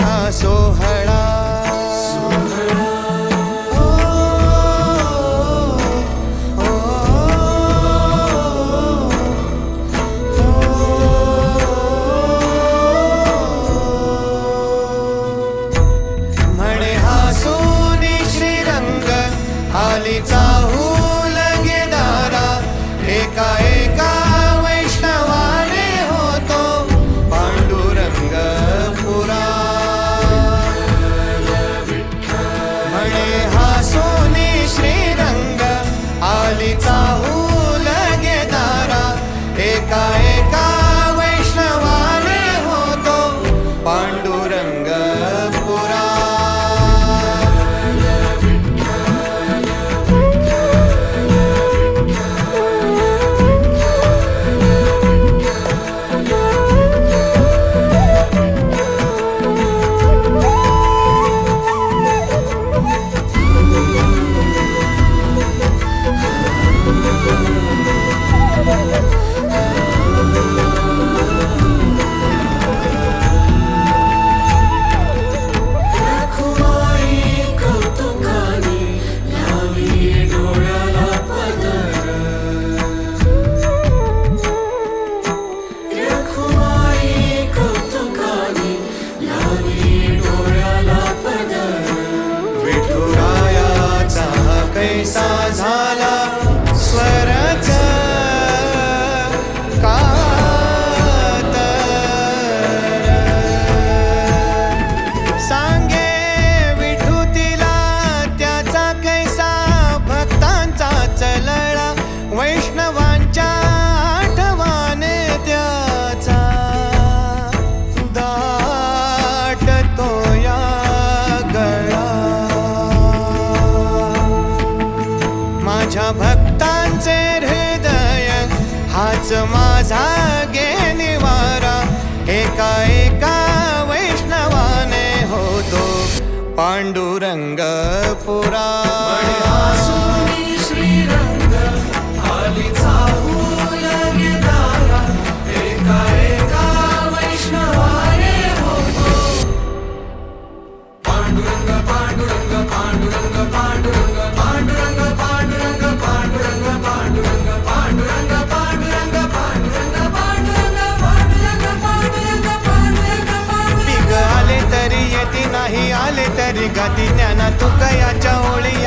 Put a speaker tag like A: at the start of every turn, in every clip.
A: हा सोहळा. म्हणे हा सोने श्रीरंग हालीचा ेहा सोने श्रीरङ्गलिका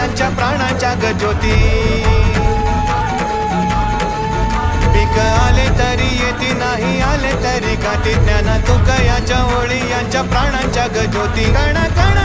A: शेतकऱ्यांच्या प्राणाच्या गजोती. पिक आले तरी येते नाही आले तरी गाती ज्ञाना तुकयाच्या ओळी यांच्या प्राणांच्या गजोती. कणा कणा